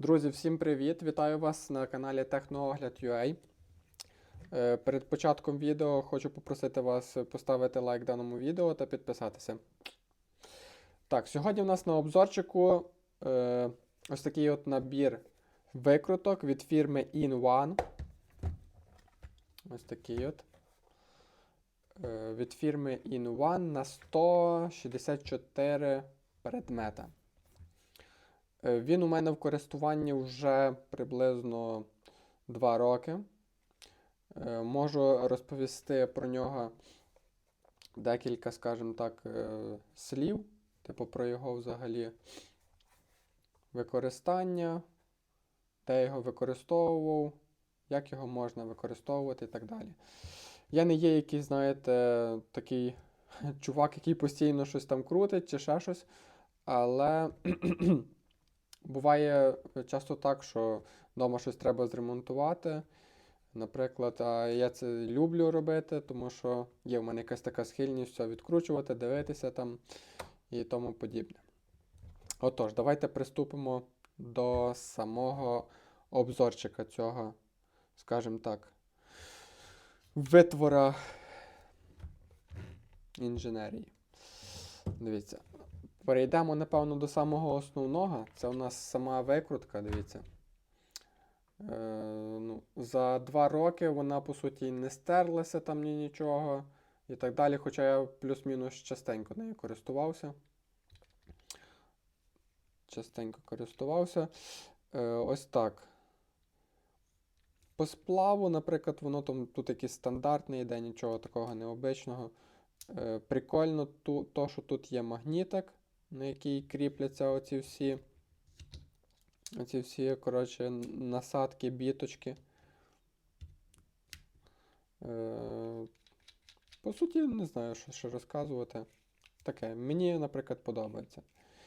Друзі, всім привіт! Вітаю вас на каналі Техноогляд.ua. Е, Перед початком відео хочу попросити вас поставити лайк даному відео та підписатися. Так, сьогодні в нас на обзорчику е, ось такий от набір викруток від фірми InOne. Ось такий от. Е, від фірми InOne на 164 предмета. Е, Він у мене в користуванні вже приблизно 2 роки. Е, Можу розповісти про нього декілька, скажімо так, е, слів, типу про його взагалі використання, де його використовував, як його можна використовувати і так далі. Я не є якийсь, знаєте, такий чувак, який постійно щось там крутить чи ще щось, але. Буває часто так, що вдома щось треба зремонтувати. Наприклад, я це люблю робити, тому що є в мене якась така схильність все відкручувати, дивитися там і тому подібне. Отож, давайте приступимо до самого обзорчика цього, скажімо так, витвора інженерії. Дивіться. Перейдемо, напевно, до самого основного. Це у нас сама викрутка, дивіться. Е, ну, за два роки вона, по суті, не стерлася там ні нічого і так далі. Хоча я плюс-мінус частенько нею користувався. Частенько користувався. Е, ось так. По сплаву, наприклад, воно там тут якийсь стандартний йде, нічого такого необичного. Е, прикольно ту, то, що тут є магнітик на який кріпляться оці всі, оці всі, коротше, насадки, біточки. Е, по суті, не знаю, що ще розказувати. Таке, мені, наприклад, подобається.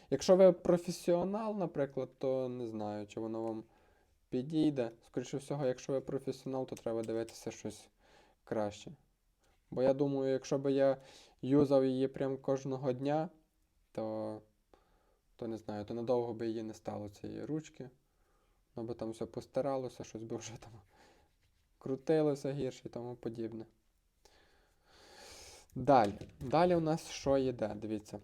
Якщо ви професіонал, наприклад, то не знаю, чи воно вам підійде. Скоріше всього, якщо ви професіонал, то треба дивитися щось краще. Бо я думаю, якщо б я юзав її прям кожного дня, то, то не знаю, то надовго би її не стало цієї ручки. Або там все постаралося, щось би вже там крутилося гірше і тому подібне. Далі. Далі у нас що йде? Дивіться.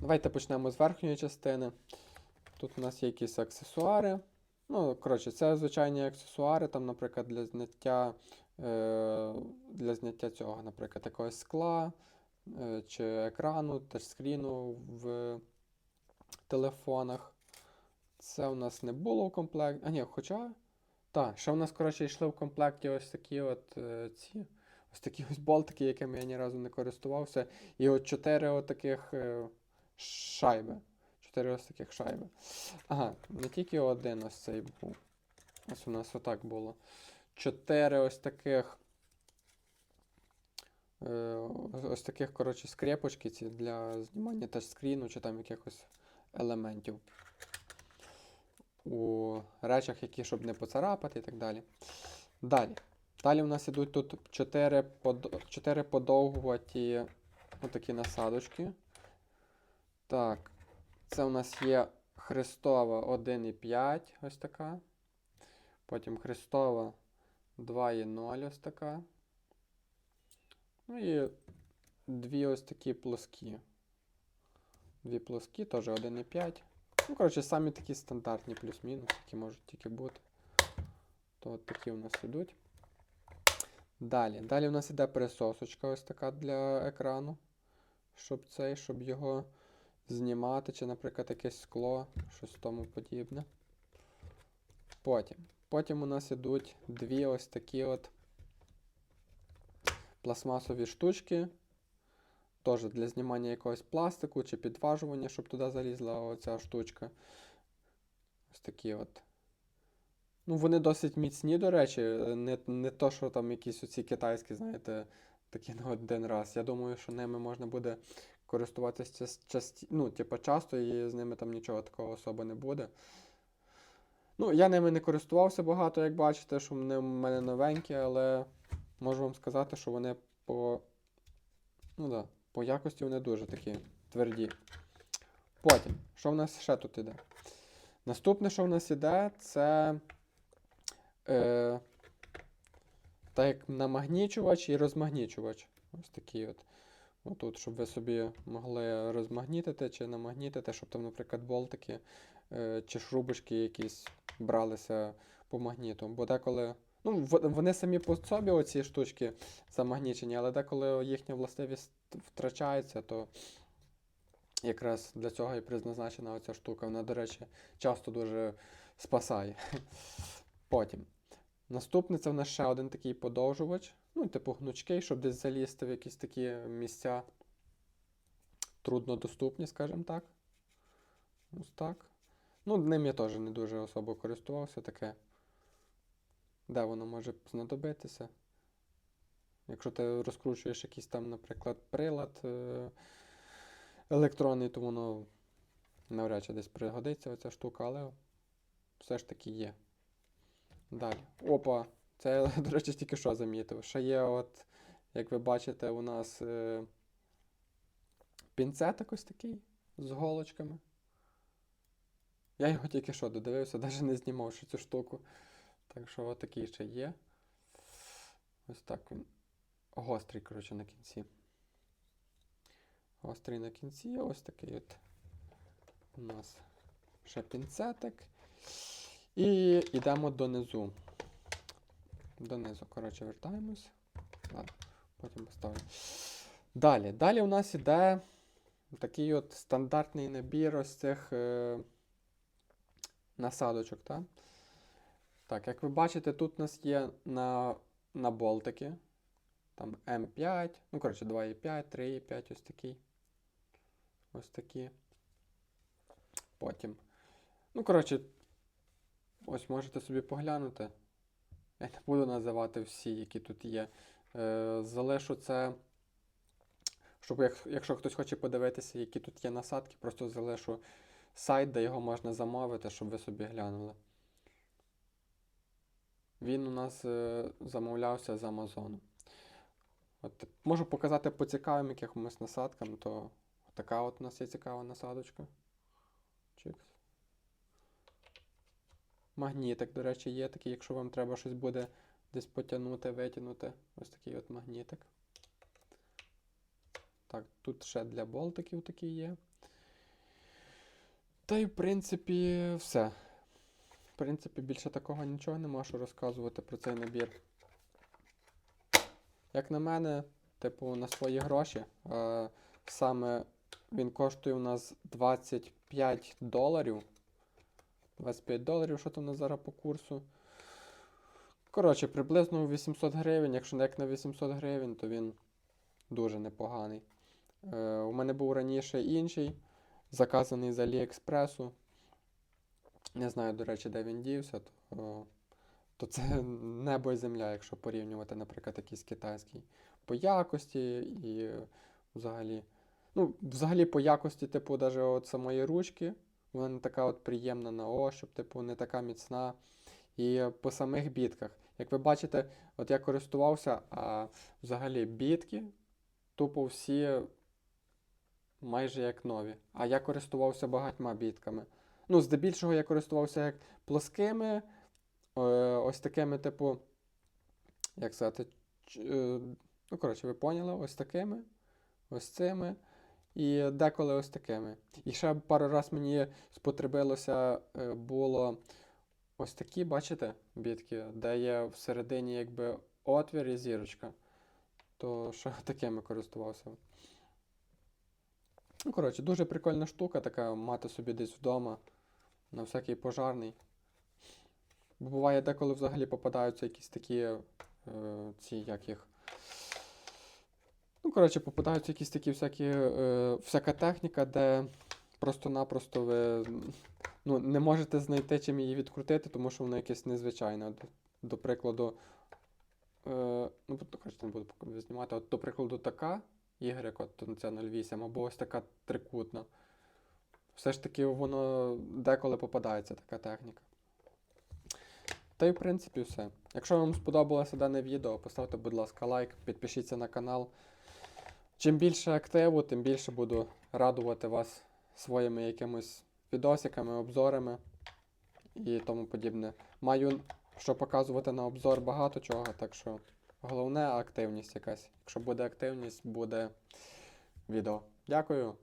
Давайте почнемо з верхньої частини. Тут у нас є якісь аксесуари. Ну, коротше, це звичайні аксесуари, там, наприклад, для зняття, е, для зняття цього, наприклад, якогось скла чи екрану, тачскріну в телефонах. Це у нас не було в комплекті. А ні, хоча. Так, ще у нас, коротше, йшли в комплекті ось такі от е, ці. Ось такі ось болтики, якими я ні разу не користувався. І от чотири от таких е, шайби. Чотири ось таких шайби. Ага, не тільки один ось цей був. Ось у нас отак було. Чотири ось таких. Е, ось таких, коротше, скрепочки ці для знімання тачскріну чи там якихось елементів. У речах, які щоб не поцарапати і так далі. Далі. Далі у нас ідуть тут 4, под... 4 подовгуваті отакі насадочки. Так, це у нас є Христова 1,5 ось така. Потім Христова 2,0 ось така. Ну і дві ось такі плоскі. Дві плоскі, теж 1,5. Ну, коротше, самі такі стандартні плюс-мінус, які можуть тільки бути. То от такі у нас ідуть. Далі. Далі у нас іде присосочка ось така для екрану. Щоб цей, щоб його знімати, чи, наприклад, якесь скло, щось тому подібне. Потім. Потім у нас ідуть дві ось такі от пластмасові штучки. Теж для знімання якогось пластику чи підважування, щоб туди залізла оця штучка. Ось такі от. Ну, вони досить міцні, до речі, не, не то, що там якісь оці китайські, знаєте, такі на один раз. Я думаю, що ними можна буде користуватися часті, ну, типу, часто, і з ними там нічого такого особо не буде. Ну, я ними не користувався багато, як бачите, що вони в мене новенькі, але можу вам сказати, що вони по. Ну да, по якості вони дуже такі тверді. Потім, що в нас ще тут іде? Наступне, що в нас іде, це е, так як намагнічувач і розмагнічувач. Ось такий от. Отут, щоб ви собі могли розмагнітити чи намагнітити, щоб там, наприклад, болтики е, чи шрубочки якісь бралися по магніту. Бо деколи. Ну, вони самі по собі, оці штучки замагнічені, але деколи їхня властивість втрачається, то якраз для цього і призначена оця штука. Вона, до речі, часто дуже спасає. Потім. Наступне це в нас ще один такий подовжувач. Ну, типу гнучкий, щоб десь залізти в якісь такі місця труднодоступні, скажімо так. Ось так. Ну, ним я теж не дуже особо користувався таке. Де воно може знадобитися? Якщо ти розкручуєш якийсь там, наприклад, прилад е- електронний, то воно навряд чи десь пригодиться оця штука, але все ж таки є. Далі. Опа! Це я, до речі, тільки що замітив. Ще є, от, як ви бачите, у нас е- пінцетик ось такий з голочками. Я його тільки що додивився, навіть не знімав ще цю штуку. Так що отакий ще є. Ось так він. Гострий, коротше, на кінці. Гострий на кінці, ось такий от у нас ще пінцетик. І йдемо донизу. Донизу, коротше, вертаємось. Ладно, потім поставлю. Далі. Далі у нас іде такий от стандартний набір ось цих е, насадочок. Так? Так, як ви бачите, тут у нас є на, на болтики. Там М5, ну, коротше, 2,5, 3,5, ось такий. Ось такі. Потім. Ну, коротше, ось можете собі поглянути. Я не буду називати всі, які тут є. Е, залишу це. Щоб як, якщо хтось хоче подивитися, які тут є насадки, просто залишу сайт, де його можна замовити, щоб ви собі глянули. Він у нас е, замовлявся з Амазону. От, можу показати по цікавим якимось насадкам, то така от у нас є цікава насадочка. Чикс. Магнітик, до речі, є такий, якщо вам треба щось буде десь потягнути, витягнути. Ось такий от магнітик. Так, тут ще для болтиків такий є. Та й, в принципі, все. Принципі, більше такого нічого не можу розказувати про цей набір. Як на мене, типу, на свої гроші. Е, саме він коштує у нас 25 доларів. 25 доларів, що там у нас зараз по курсу. Коротше, приблизно 800 гривень. Якщо як на 800 гривень, то він дуже непоганий. Е, у мене був раніше інший, заказаний з Аліекспресу. Не знаю, до речі, де він дівся, то, то це небо і земля, якщо порівнювати, наприклад, якийсь китайський. По якості і взагалі. Ну, взагалі по якості, типу, навіть от самої ручки. Вона не така от приємна на ощуп, типу, не така міцна. І по самих бітках. Як ви бачите, от я користувався, а взагалі бітки тупо всі майже як нові. А я користувався багатьма бітками. Ну, здебільшого я користувався як плоскими, е, ось такими, типу, як сказати, е, ну, коротше, ви поняли, ось такими, ось цими. І деколи ось такими. І ще пару раз мені спотребилося е, було ось такі, бачите, бітки, де є всередині якби отвір і зірочка. То ще такими користувався. Ну, коротше, дуже прикольна штука, така мати собі десь вдома на всякий пожарний. Бо буває деколи взагалі попадаються якісь такі е, ці, як їх. Ну, коротше, попадаються якісь такі всякі, е, всяка техніка, де просто-напросто ви ну, не можете знайти, чим її відкрутити, тому що воно якесь незвичайне. До, до прикладу, е, ну, коротше, не буду знімати. От, до прикладу, така Y, от, це 08, або ось така трикутна. Все ж таки, воно деколи попадається така техніка. Та й в принципі все. Якщо вам сподобалося дане відео, поставте, будь ласка, лайк, підпишіться на канал. Чим більше активу, тим більше буду радувати вас своїми якимось відосиками, обзорами. і тому подібне. Маю що показувати на обзор багато чого, так що головне активність якась. Якщо буде активність, буде відео. Дякую.